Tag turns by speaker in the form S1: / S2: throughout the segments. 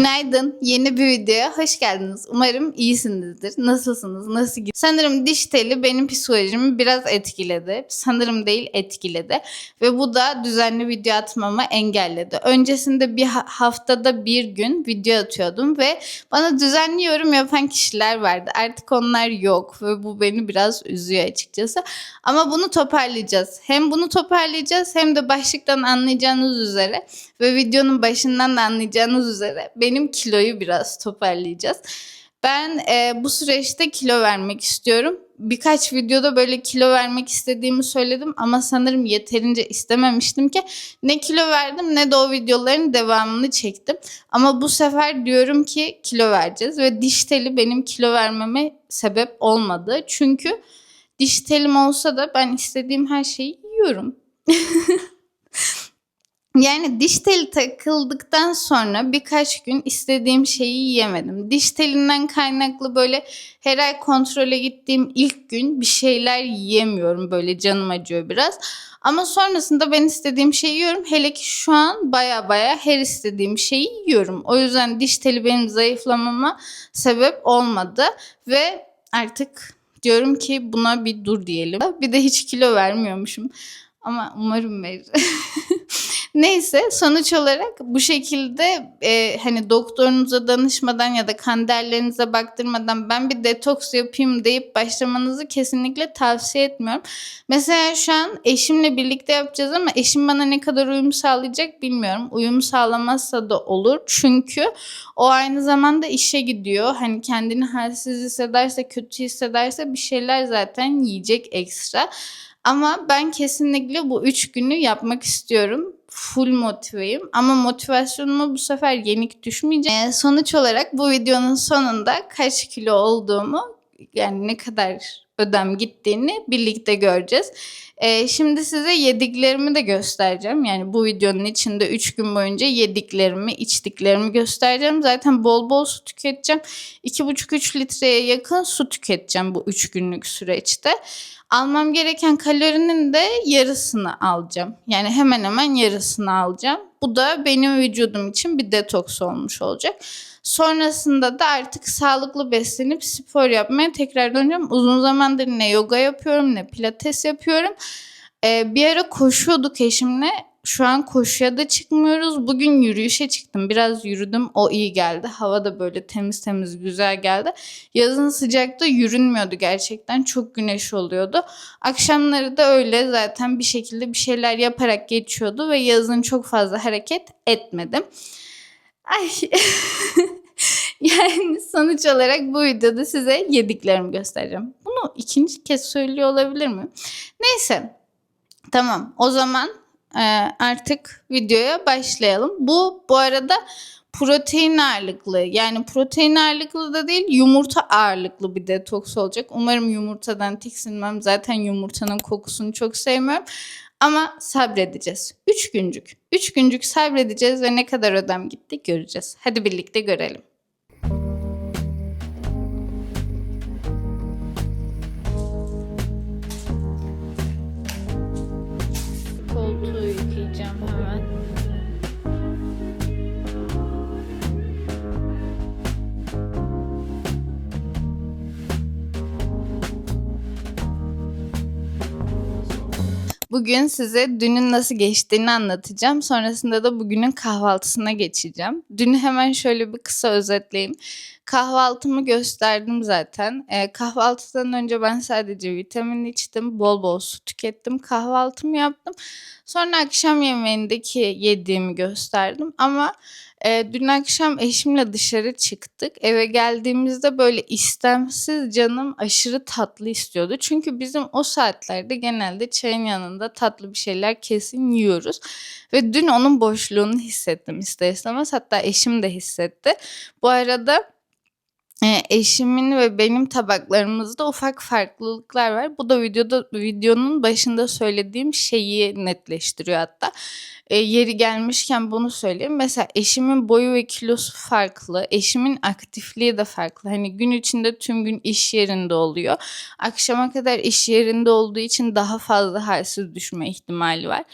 S1: Günaydın. Yeni bir videoya hoş geldiniz. Umarım iyisinizdir. Nasılsınız? Nasıl gidiyor? Sanırım diş teli benim psikolojimi biraz etkiledi. Sanırım değil etkiledi. Ve bu da düzenli video atmamı engelledi. Öncesinde bir ha- haftada bir gün video atıyordum ve bana düzenli yorum yapan kişiler vardı. Artık onlar yok ve bu beni biraz üzüyor açıkçası. Ama bunu toparlayacağız. Hem bunu toparlayacağız hem de başlıktan anlayacağınız üzere ve videonun başından da anlayacağınız üzere benim kiloyu biraz toparlayacağız. Ben e, bu süreçte kilo vermek istiyorum. Birkaç videoda böyle kilo vermek istediğimi söyledim ama sanırım yeterince istememiştim ki ne kilo verdim ne de o videoların devamını çektim. Ama bu sefer diyorum ki kilo vereceğiz ve diş teli benim kilo vermeme sebep olmadı. Çünkü diş telim olsa da ben istediğim her şeyi yiyorum. Yani diş teli takıldıktan sonra birkaç gün istediğim şeyi yiyemedim. Diş telinden kaynaklı böyle her ay kontrole gittiğim ilk gün bir şeyler yiyemiyorum. Böyle canım acıyor biraz. Ama sonrasında ben istediğim şeyi yiyorum. Hele ki şu an baya baya her istediğim şeyi yiyorum. O yüzden diş teli benim zayıflamama sebep olmadı. Ve artık diyorum ki buna bir dur diyelim. Bir de hiç kilo vermiyormuşum. Ama umarım verir. Neyse sonuç olarak bu şekilde e, hani doktorunuza danışmadan ya da kan değerlerinize baktırmadan ben bir detoks yapayım deyip başlamanızı kesinlikle tavsiye etmiyorum. Mesela şu an eşimle birlikte yapacağız ama eşim bana ne kadar uyum sağlayacak bilmiyorum. Uyum sağlamazsa da olur. Çünkü o aynı zamanda işe gidiyor. Hani kendini halsiz hissederse, kötü hissederse bir şeyler zaten yiyecek ekstra. Ama ben kesinlikle bu üç günü yapmak istiyorum. Full motiveyim ama motivasyonuma bu sefer yenik düşmeyeceğim. Ee, sonuç olarak bu videonun sonunda kaç kilo olduğumu yani ne kadar ödem gittiğini birlikte göreceğiz. Ee, şimdi size yediklerimi de göstereceğim. Yani bu videonun içinde 3 gün boyunca yediklerimi, içtiklerimi göstereceğim. Zaten bol bol su tüketeceğim. 2,5-3 litreye yakın su tüketeceğim bu 3 günlük süreçte almam gereken kalorinin de yarısını alacağım. Yani hemen hemen yarısını alacağım. Bu da benim vücudum için bir detoks olmuş olacak. Sonrasında da artık sağlıklı beslenip spor yapmaya tekrar döneceğim. Uzun zamandır ne yoga yapıyorum ne pilates yapıyorum. Ee, bir ara koşuyorduk eşimle. Şu an koşuya da çıkmıyoruz. Bugün yürüyüşe çıktım. Biraz yürüdüm. O iyi geldi. Hava da böyle temiz temiz güzel geldi. Yazın sıcakta yürünmüyordu gerçekten. Çok güneş oluyordu. Akşamları da öyle zaten bir şekilde bir şeyler yaparak geçiyordu ve yazın çok fazla hareket etmedim. Ay. yani sonuç olarak bu videoda size yediklerimi göstereceğim. Bunu ikinci kez söylüyor olabilir mi? Neyse. Tamam. O zaman e, artık videoya başlayalım. Bu bu arada protein ağırlıklı yani protein ağırlıklı da değil yumurta ağırlıklı bir detoks olacak. Umarım yumurtadan tiksinmem. Zaten yumurtanın kokusunu çok sevmiyorum. Ama sabredeceğiz. 3 güncük. 3 güncük sabredeceğiz ve ne kadar ödem gitti göreceğiz. Hadi birlikte görelim. Bugün size dünün nasıl geçtiğini anlatacağım. Sonrasında da bugünün kahvaltısına geçeceğim. Dünü hemen şöyle bir kısa özetleyeyim. Kahvaltımı gösterdim zaten. Ee, kahvaltıdan önce ben sadece vitamin içtim. Bol bol su tükettim. Kahvaltımı yaptım. Sonra akşam yemeğindeki yediğimi gösterdim. Ama e, dün akşam eşimle dışarı çıktık. Eve geldiğimizde böyle istemsiz canım aşırı tatlı istiyordu. Çünkü bizim o saatlerde genelde çayın yanında tatlı bir şeyler kesin yiyoruz. Ve dün onun boşluğunu hissettim ister istemez. Hatta eşim de hissetti. Bu arada e, eşimin ve benim tabaklarımızda ufak farklılıklar var. Bu da videoda videonun başında söylediğim şeyi netleştiriyor hatta. E, yeri gelmişken bunu söyleyeyim. Mesela eşimin boyu ve kilosu farklı. Eşimin aktifliği de farklı. Hani gün içinde tüm gün iş yerinde oluyor. Akşama kadar iş yerinde olduğu için daha fazla halsiz düşme ihtimali var.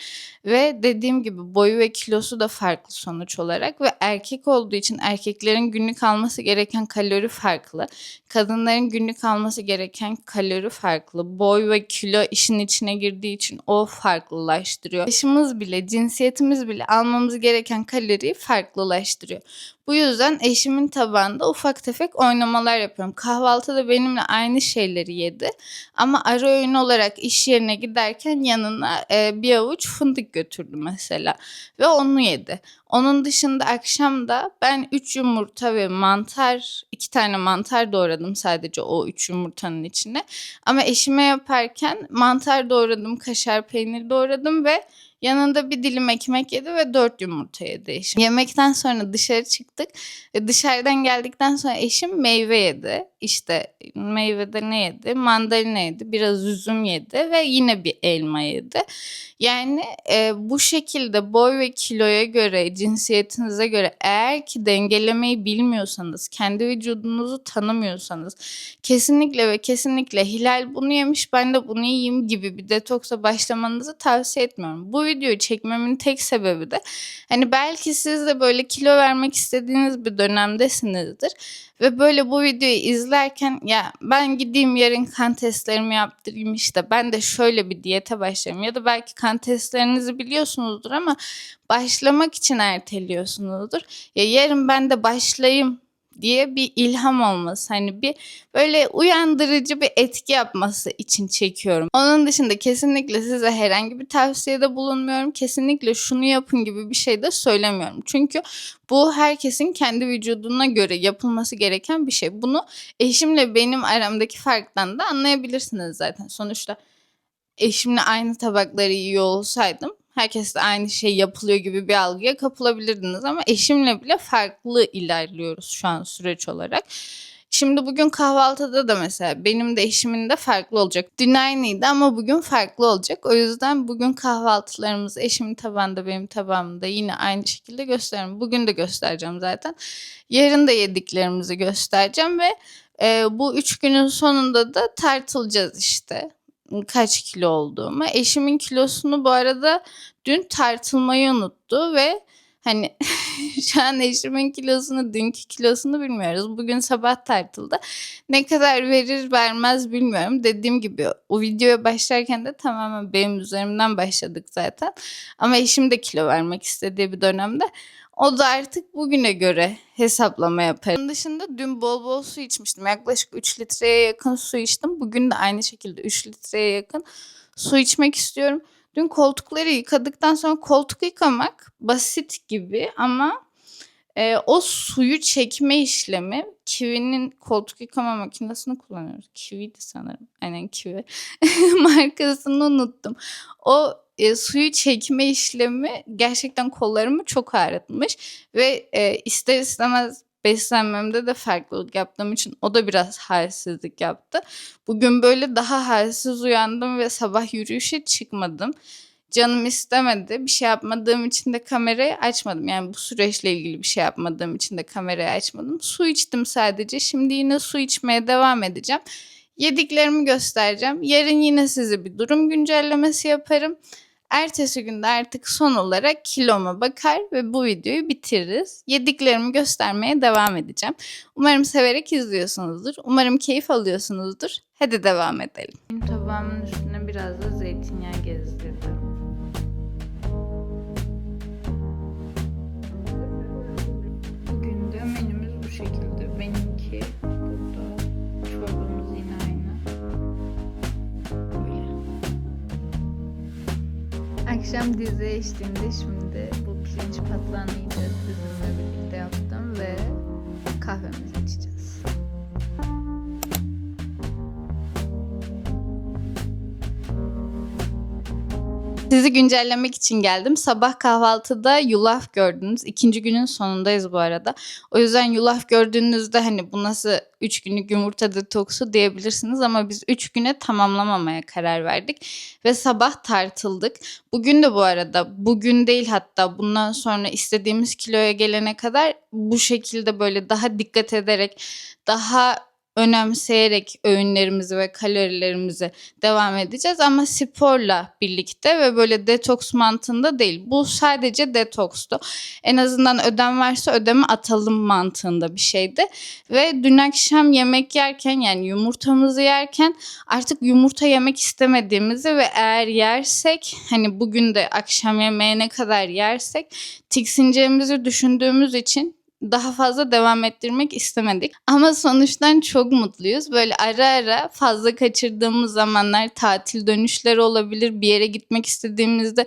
S1: Ve dediğim gibi boyu ve kilosu da farklı sonuç olarak ve erkek olduğu için erkeklerin günlük alması gereken kalori farklı. Kadınların günlük alması gereken kalori farklı. Boy ve kilo işin içine girdiği için o farklılaştırıyor. Yaşımız bile, cinsiyetimiz bile almamız gereken kaloriyi farklılaştırıyor. Bu yüzden eşimin tabağında ufak tefek oynamalar yapıyorum. Kahvaltıda benimle aynı şeyleri yedi. Ama ara öğün olarak iş yerine giderken yanına e, bir avuç fındık götürdü mesela. Ve onu yedi. Onun dışında akşam da ben 3 yumurta ve mantar, 2 tane mantar doğradım sadece o 3 yumurtanın içine. Ama eşime yaparken mantar doğradım, kaşar peynir doğradım ve Yanında bir dilim ekmek yedi ve dört yumurta yedi eşim. Yemekten sonra dışarı çıktık. Ve dışarıdan geldikten sonra eşim meyve yedi. İşte meyvede ne yedi? Mandalina yedi, biraz üzüm yedi ve yine bir elma yedi. Yani e, bu şekilde boy ve kiloya göre, cinsiyetinize göre eğer ki dengelemeyi bilmiyorsanız, kendi vücudunuzu tanımıyorsanız kesinlikle ve kesinlikle Hilal bunu yemiş ben de bunu yiyeyim gibi bir detoksa başlamanızı tavsiye etmiyorum. Bu videoyu çekmemin tek sebebi de hani belki siz de böyle kilo vermek istediğiniz bir dönemdesinizdir ve böyle bu videoyu izlerken ya ben gideyim yarın kan testlerimi yaptırayım işte ben de şöyle bir diyete başlayayım ya da belki kan testlerinizi biliyorsunuzdur ama başlamak için erteliyorsunuzdur. Ya yarın ben de başlayayım diye bir ilham olması hani bir böyle uyandırıcı bir etki yapması için çekiyorum. Onun dışında kesinlikle size herhangi bir tavsiyede bulunmuyorum. Kesinlikle şunu yapın gibi bir şey de söylemiyorum. Çünkü bu herkesin kendi vücuduna göre yapılması gereken bir şey. Bunu eşimle benim aramdaki farktan da anlayabilirsiniz zaten. Sonuçta eşimle aynı tabakları yiyor olsaydım herkesle aynı şey yapılıyor gibi bir algıya kapılabilirdiniz ama eşimle bile farklı ilerliyoruz şu an süreç olarak. Şimdi bugün kahvaltıda da mesela benim de eşimin de farklı olacak. Dün aynıydı ama bugün farklı olacak. O yüzden bugün kahvaltılarımızı eşimin tabağında benim tabağımda yine aynı şekilde gösteririm. Bugün de göstereceğim zaten. Yarın da yediklerimizi göstereceğim ve e, bu üç günün sonunda da tartılacağız işte kaç kilo olduğumu. Eşimin kilosunu bu arada dün tartılmayı unuttu ve hani şu an eşimin kilosunu dünkü kilosunu bilmiyoruz. Bugün sabah tartıldı. Ne kadar verir vermez bilmiyorum. Dediğim gibi o videoya başlarken de tamamen benim üzerimden başladık zaten. Ama eşim de kilo vermek istediği bir dönemde o da artık bugüne göre hesaplama yapar. Onun dışında dün bol bol su içmiştim. Yaklaşık 3 litreye yakın su içtim. Bugün de aynı şekilde 3 litreye yakın su içmek istiyorum. Dün koltukları yıkadıktan sonra koltuk yıkamak basit gibi ama e, o suyu çekme işlemi Kiwi'nin koltuk yıkama makinesini kullanıyoruz. Kiwi'di sanırım. Aynen Kiwi. Markasını unuttum. O e, suyu çekme işlemi gerçekten kollarımı çok ağrıtmış ve e, ister istemez beslenmemde de farklılık yaptığım için o da biraz halsizlik yaptı. Bugün böyle daha halsiz uyandım ve sabah yürüyüşe çıkmadım. Canım istemedi. Bir şey yapmadığım için de kamerayı açmadım. Yani bu süreçle ilgili bir şey yapmadığım için de kamerayı açmadım. Su içtim sadece. Şimdi yine su içmeye devam edeceğim. Yediklerimi göstereceğim. Yarın yine size bir durum güncellemesi yaparım. Ertesi günde artık son olarak kiloma bakar ve bu videoyu bitiririz. Yediklerimi göstermeye devam edeceğim. Umarım severek izliyorsunuzdur. Umarım keyif alıyorsunuzdur. Hadi devam edelim. Tabağımın üstüne biraz da zeytinyağı gezdirdim. Akşam dizi eşliğinde şimdi bu pirinç patlağını yiyeceğiz. Birlikte yaptım ve kahvemizi içeceğiz. Sizi güncellemek için geldim. Sabah kahvaltıda yulaf gördünüz. İkinci günün sonundayız bu arada. O yüzden yulaf gördüğünüzde hani bu nasıl 3 günlük yumurta detoksu diyebilirsiniz ama biz 3 güne tamamlamamaya karar verdik ve sabah tartıldık. Bugün de bu arada bugün değil hatta bundan sonra istediğimiz kiloya gelene kadar bu şekilde böyle daha dikkat ederek daha önemseyerek öğünlerimizi ve kalorilerimizi devam edeceğiz ama sporla birlikte ve böyle detoks mantığında değil. Bu sadece detokstu. En azından ödem varsa ödemi atalım mantığında bir şeydi. Ve dün akşam yemek yerken yani yumurtamızı yerken artık yumurta yemek istemediğimizi ve eğer yersek hani bugün de akşam yemeğine kadar yersek tiksineceğimizi düşündüğümüz için daha fazla devam ettirmek istemedik. Ama sonuçtan çok mutluyuz. Böyle ara ara fazla kaçırdığımız zamanlar tatil dönüşleri olabilir. Bir yere gitmek istediğimizde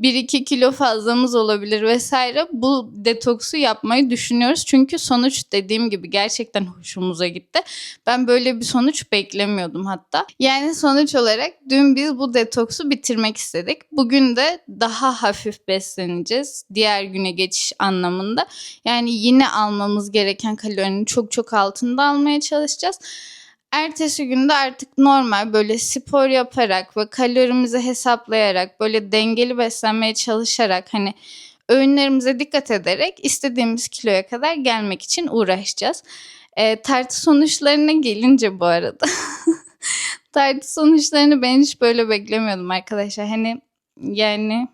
S1: 1-2 kilo fazlamız olabilir vesaire. Bu detoksu yapmayı düşünüyoruz. Çünkü sonuç dediğim gibi gerçekten hoşumuza gitti. Ben böyle bir sonuç beklemiyordum hatta. Yani sonuç olarak dün biz bu detoksu bitirmek istedik. Bugün de daha hafif besleneceğiz. Diğer güne geçiş anlamında. Yani yine almamız gereken kalorinin çok çok altında almaya çalışacağız. Ertesi günde artık normal böyle spor yaparak ve kalorimizi hesaplayarak böyle dengeli beslenmeye çalışarak hani öğünlerimize dikkat ederek istediğimiz kiloya kadar gelmek için uğraşacağız. E, tartı sonuçlarına gelince bu arada tartı sonuçlarını ben hiç böyle beklemiyordum arkadaşlar. Hani yani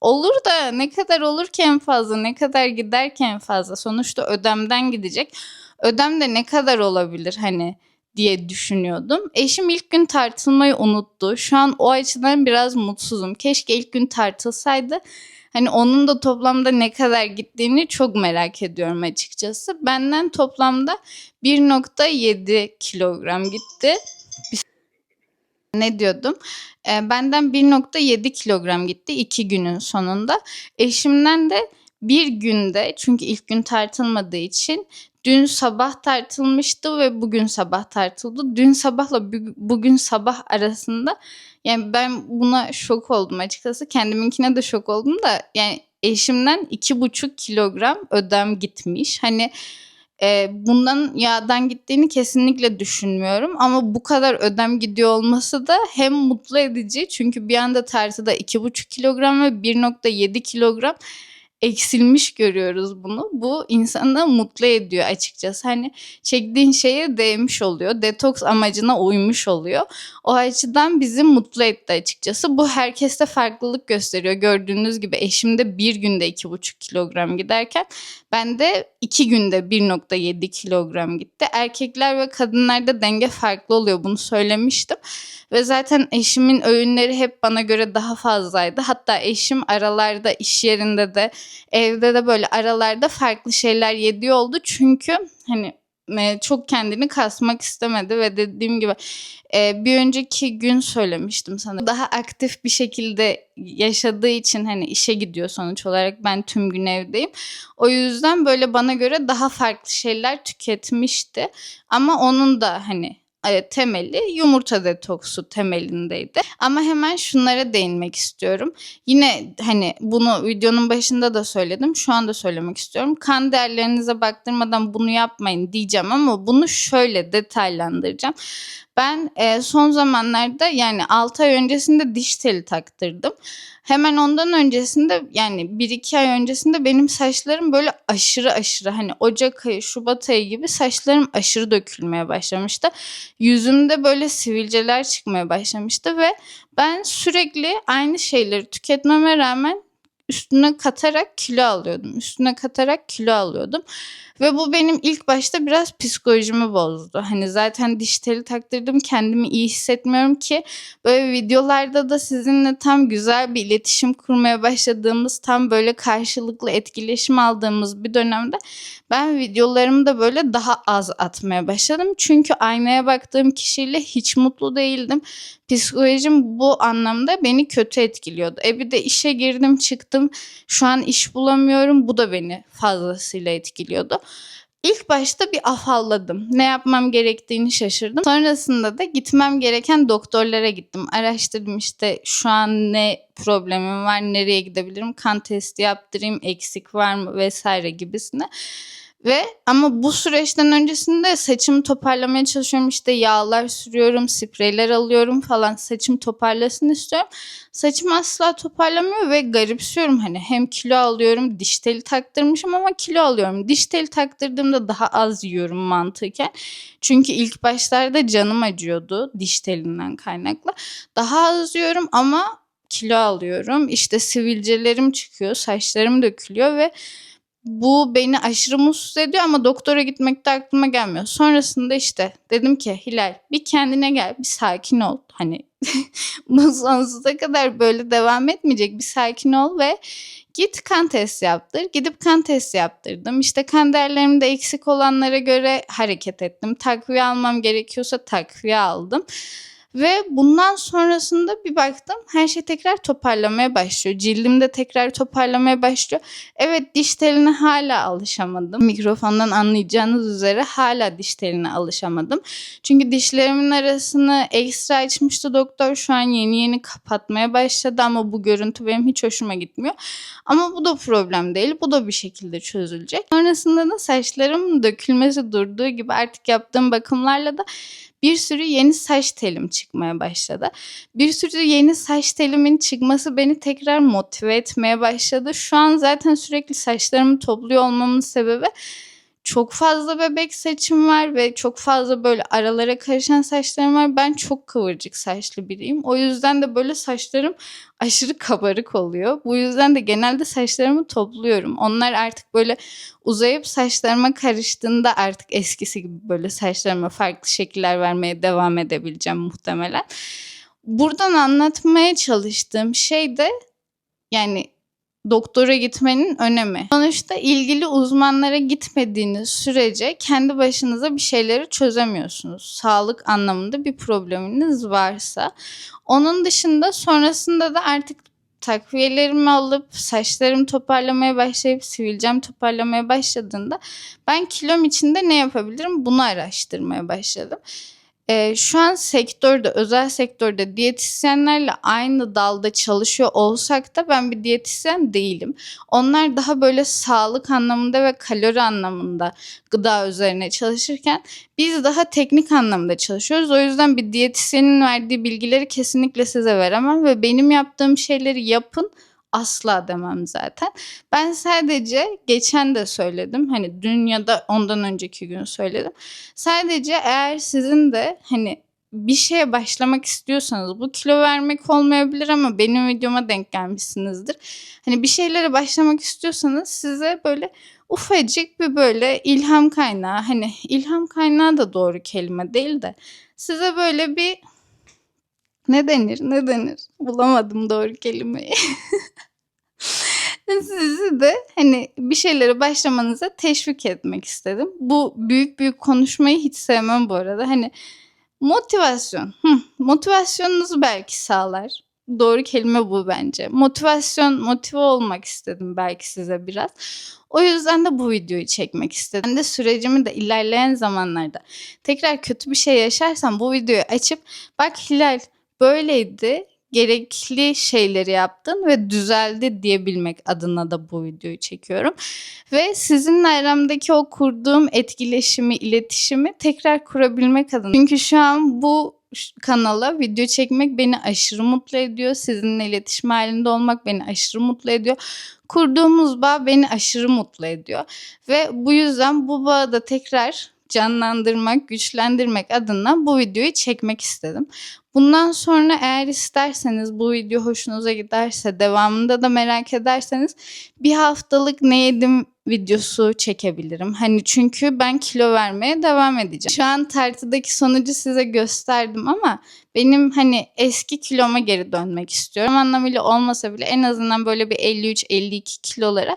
S1: Olur da ne kadar olur ki en fazla, ne kadar gider ki en fazla. Sonuçta ödemden gidecek. Ödem de ne kadar olabilir hani diye düşünüyordum. Eşim ilk gün tartılmayı unuttu. Şu an o açıdan biraz mutsuzum. Keşke ilk gün tartılsaydı. Hani onun da toplamda ne kadar gittiğini çok merak ediyorum açıkçası. Benden toplamda 1.7 kilogram gitti. Ne diyordum? E, benden 1.7 kilogram gitti iki günün sonunda. Eşimden de bir günde çünkü ilk gün tartılmadığı için dün sabah tartılmıştı ve bugün sabah tartıldı. Dün sabahla bugün sabah arasında yani ben buna şok oldum açıkçası. Kendiminkine de şok oldum da yani eşimden iki buçuk kilogram ödem gitmiş. Hani e, bundan yağdan gittiğini kesinlikle düşünmüyorum. Ama bu kadar ödem gidiyor olması da hem mutlu edici çünkü bir anda tartıda 2,5 kilogram ve 1,7 kilogram eksilmiş görüyoruz bunu. Bu insanı mutlu ediyor açıkçası. Hani çektiğin şeye değmiş oluyor. Detoks amacına uymuş oluyor. O açıdan bizi mutlu etti açıkçası. Bu herkeste farklılık gösteriyor. Gördüğünüz gibi eşimde bir günde 2,5 kilogram giderken ben de 2 günde 1,7 kilogram gitti. Erkekler ve kadınlarda denge farklı oluyor. Bunu söylemiştim. Ve zaten eşimin öğünleri hep bana göre daha fazlaydı. Hatta eşim aralarda iş yerinde de evde de böyle aralarda farklı şeyler yediği oldu. Çünkü hani e, çok kendini kasmak istemedi ve dediğim gibi e, bir önceki gün söylemiştim sana. Daha aktif bir şekilde yaşadığı için hani işe gidiyor sonuç olarak ben tüm gün evdeyim. O yüzden böyle bana göre daha farklı şeyler tüketmişti. Ama onun da hani e, temeli yumurta detoksu temelindeydi. Ama hemen şunlara değinmek istiyorum. Yine hani bunu videonun başında da söyledim. Şu anda söylemek istiyorum. Kan değerlerinize baktırmadan bunu yapmayın diyeceğim ama bunu şöyle detaylandıracağım. Ben e, son zamanlarda yani 6 ay öncesinde diş teli taktırdım. Hemen ondan öncesinde yani 1-2 ay öncesinde benim saçlarım böyle aşırı aşırı hani Ocak ayı, Şubat ayı gibi saçlarım aşırı dökülmeye başlamıştı. Yüzümde böyle sivilceler çıkmaya başlamıştı ve ben sürekli aynı şeyleri tüketmeme rağmen üstüne katarak kilo alıyordum. Üstüne katarak kilo alıyordum. Ve bu benim ilk başta biraz psikolojimi bozdu. Hani zaten diş teli taktırdım kendimi iyi hissetmiyorum ki böyle videolarda da sizinle tam güzel bir iletişim kurmaya başladığımız tam böyle karşılıklı etkileşim aldığımız bir dönemde ben videolarımı da böyle daha az atmaya başladım. Çünkü aynaya baktığım kişiyle hiç mutlu değildim. Psikolojim bu anlamda beni kötü etkiliyordu. E bir de işe girdim çıktım. Şu an iş bulamıyorum. Bu da beni fazlasıyla etkiliyordu. İlk başta bir afalladım. Ne yapmam gerektiğini şaşırdım. Sonrasında da gitmem gereken doktorlara gittim. Araştırdım işte şu an ne problemim var, nereye gidebilirim, kan testi yaptırayım, eksik var mı vesaire gibisine. Ve ama bu süreçten öncesinde saçımı toparlamaya çalışıyorum. İşte yağlar sürüyorum, spreyler alıyorum falan. Saçım toparlasın istiyorum. Saçım asla toparlamıyor ve garipsiyorum. Hani hem kilo alıyorum, diş teli taktırmışım ama kilo alıyorum. Diş teli taktırdığımda daha az yiyorum mantıken. Çünkü ilk başlarda canım acıyordu diş telinden kaynaklı. Daha az yiyorum ama kilo alıyorum. İşte sivilcelerim çıkıyor, saçlarım dökülüyor ve bu beni aşırı mutsuz ediyor ama doktora gitmek de aklıma gelmiyor. Sonrasında işte dedim ki Hilal bir kendine gel bir sakin ol. Hani bu sonsuza kadar böyle devam etmeyecek bir sakin ol ve git kan testi yaptır. Gidip kan testi yaptırdım. İşte kan değerlerimde eksik olanlara göre hareket ettim. Takviye almam gerekiyorsa takviye aldım. Ve bundan sonrasında bir baktım her şey tekrar toparlamaya başlıyor. Cildim de tekrar toparlamaya başlıyor. Evet diş teline hala alışamadım. Mikrofondan anlayacağınız üzere hala diş teline alışamadım. Çünkü dişlerimin arasını ekstra açmıştı doktor. Şu an yeni yeni kapatmaya başladı ama bu görüntü benim hiç hoşuma gitmiyor. Ama bu da problem değil. Bu da bir şekilde çözülecek. Sonrasında da saçlarım dökülmesi durduğu gibi artık yaptığım bakımlarla da bir sürü yeni saç telim çıkmaya başladı. Bir sürü yeni saç telimin çıkması beni tekrar motive etmeye başladı. Şu an zaten sürekli saçlarımı topluyor olmamın sebebi çok fazla bebek saçım var ve çok fazla böyle aralara karışan saçlarım var. Ben çok kıvırcık saçlı biriyim. O yüzden de böyle saçlarım aşırı kabarık oluyor. Bu yüzden de genelde saçlarımı topluyorum. Onlar artık böyle uzayıp saçlarıma karıştığında artık eskisi gibi böyle saçlarıma farklı şekiller vermeye devam edebileceğim muhtemelen. Buradan anlatmaya çalıştığım şey de yani doktora gitmenin önemi. Sonuçta ilgili uzmanlara gitmediğiniz sürece kendi başınıza bir şeyleri çözemiyorsunuz. Sağlık anlamında bir probleminiz varsa. Onun dışında sonrasında da artık takviyelerimi alıp saçlarımı toparlamaya başlayıp sivilcem toparlamaya başladığında ben kilom içinde ne yapabilirim bunu araştırmaya başladım. Ee, şu an sektörde, özel sektörde diyetisyenlerle aynı dalda çalışıyor olsak da ben bir diyetisyen değilim. Onlar daha böyle sağlık anlamında ve kalori anlamında gıda üzerine çalışırken biz daha teknik anlamda çalışıyoruz. O yüzden bir diyetisyenin verdiği bilgileri kesinlikle size veremem ve benim yaptığım şeyleri yapın asla demem zaten. Ben sadece geçen de söyledim. Hani dün ya da ondan önceki gün söyledim. Sadece eğer sizin de hani bir şeye başlamak istiyorsanız bu kilo vermek olmayabilir ama benim videoma denk gelmişsinizdir. Hani bir şeylere başlamak istiyorsanız size böyle ufacık bir böyle ilham kaynağı hani ilham kaynağı da doğru kelime değil de size böyle bir ne denir ne denir bulamadım doğru kelimeyi. Sizi de hani bir şeylere başlamanıza teşvik etmek istedim. Bu büyük büyük konuşmayı hiç sevmem bu arada. Hani motivasyon. Hı, motivasyonunuzu belki sağlar. Doğru kelime bu bence. Motivasyon, motive olmak istedim belki size biraz. O yüzden de bu videoyu çekmek istedim. Ben de sürecimi de ilerleyen zamanlarda tekrar kötü bir şey yaşarsam bu videoyu açıp bak Hilal böyleydi gerekli şeyleri yaptın ve düzeldi diyebilmek adına da bu videoyu çekiyorum. Ve sizinle aramdaki o kurduğum etkileşimi, iletişimi tekrar kurabilmek adına. Çünkü şu an bu kanala video çekmek beni aşırı mutlu ediyor. Sizinle iletişim halinde olmak beni aşırı mutlu ediyor. Kurduğumuz bağ beni aşırı mutlu ediyor. Ve bu yüzden bu bağı da tekrar canlandırmak, güçlendirmek adına bu videoyu çekmek istedim. Bundan sonra eğer isterseniz bu video hoşunuza giderse devamında da merak ederseniz bir haftalık ne yedim videosu çekebilirim. Hani çünkü ben kilo vermeye devam edeceğim. Şu an tartıdaki sonucu size gösterdim ama benim hani eski kiloma geri dönmek istiyorum. Anlamıyla olmasa bile en azından böyle bir 53-52 kilolara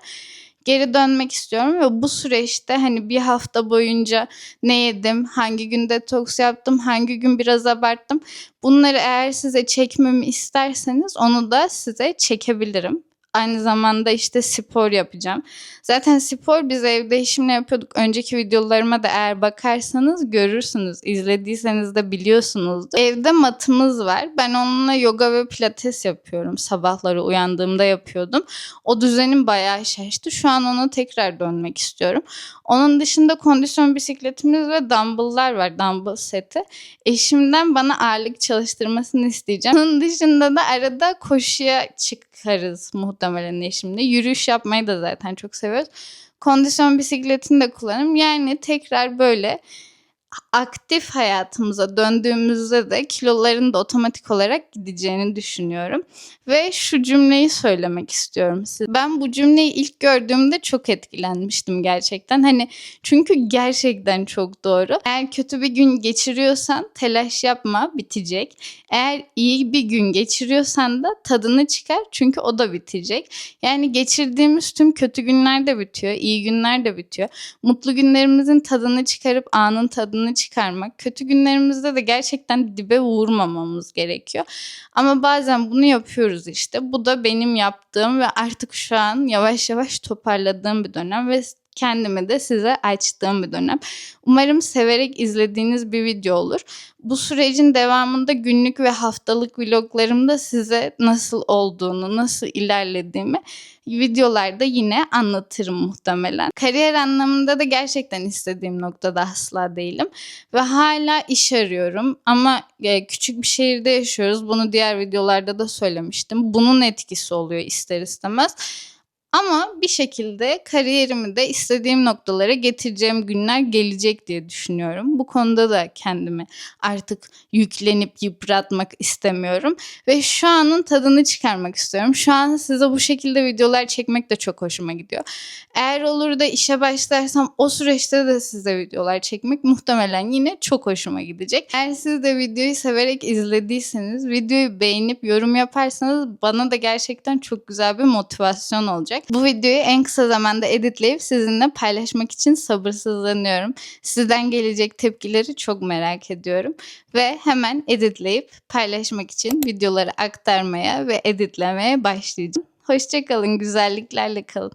S1: geri dönmek istiyorum ve bu süreçte hani bir hafta boyunca ne yedim, hangi gün detoks yaptım, hangi gün biraz abarttım. Bunları eğer size çekmemi isterseniz onu da size çekebilirim. Aynı zamanda işte spor yapacağım. Zaten spor biz evde eşimle yapıyorduk. Önceki videolarıma da eğer bakarsanız görürsünüz. İzlediyseniz de biliyorsunuz. Evde matımız var. Ben onunla yoga ve pilates yapıyorum. Sabahları uyandığımda yapıyordum. O düzenim bayağı şaştı. Şu an ona tekrar dönmek istiyorum. Onun dışında kondisyon bisikletimiz ve dumbbell'lar var. Dumbbell seti. Eşimden bana ağırlık çalıştırmasını isteyeceğim. Onun dışında da arada koşuya çıkarız muhtemelen eşimle. Yürüyüş yapmayı da zaten çok seviyoruz. Kondisyon bisikletini de kullanırım. Yani tekrar böyle aktif hayatımıza döndüğümüzde de kiloların da otomatik olarak gideceğini düşünüyorum. Ve şu cümleyi söylemek istiyorum size. Ben bu cümleyi ilk gördüğümde çok etkilenmiştim gerçekten. Hani çünkü gerçekten çok doğru. Eğer kötü bir gün geçiriyorsan telaş yapma bitecek. Eğer iyi bir gün geçiriyorsan da tadını çıkar çünkü o da bitecek. Yani geçirdiğimiz tüm kötü günler de bitiyor, iyi günler de bitiyor. Mutlu günlerimizin tadını çıkarıp anın tadını çıkarmak. Kötü günlerimizde de gerçekten dibe vurmamamız gerekiyor. Ama bazen bunu yapıyoruz işte. Bu da benim yaptığım ve artık şu an yavaş yavaş toparladığım bir dönem ve kendimi de size açtığım bir dönem. Umarım severek izlediğiniz bir video olur. Bu sürecin devamında günlük ve haftalık vloglarımda size nasıl olduğunu, nasıl ilerlediğimi videolarda yine anlatırım muhtemelen. Kariyer anlamında da gerçekten istediğim noktada asla değilim ve hala iş arıyorum ama e, küçük bir şehirde yaşıyoruz. Bunu diğer videolarda da söylemiştim. Bunun etkisi oluyor ister istemez. Ama bir şekilde kariyerimi de istediğim noktalara getireceğim günler gelecek diye düşünüyorum. Bu konuda da kendimi artık yüklenip yıpratmak istemiyorum. Ve şu anın tadını çıkarmak istiyorum. Şu an size bu şekilde videolar çekmek de çok hoşuma gidiyor. Eğer olur da işe başlarsam o süreçte de size videolar çekmek muhtemelen yine çok hoşuma gidecek. Eğer siz de videoyu severek izlediyseniz, videoyu beğenip yorum yaparsanız bana da gerçekten çok güzel bir motivasyon Bu videoyu en kısa zamanda editleyip sizinle paylaşmak için sabırsızlanıyorum. Sizden gelecek tepkileri çok merak ediyorum. Ve hemen editleyip paylaşmak için videoları aktarmaya ve editlemeye başlayacağım. Hoşçakalın, güzelliklerle kalın.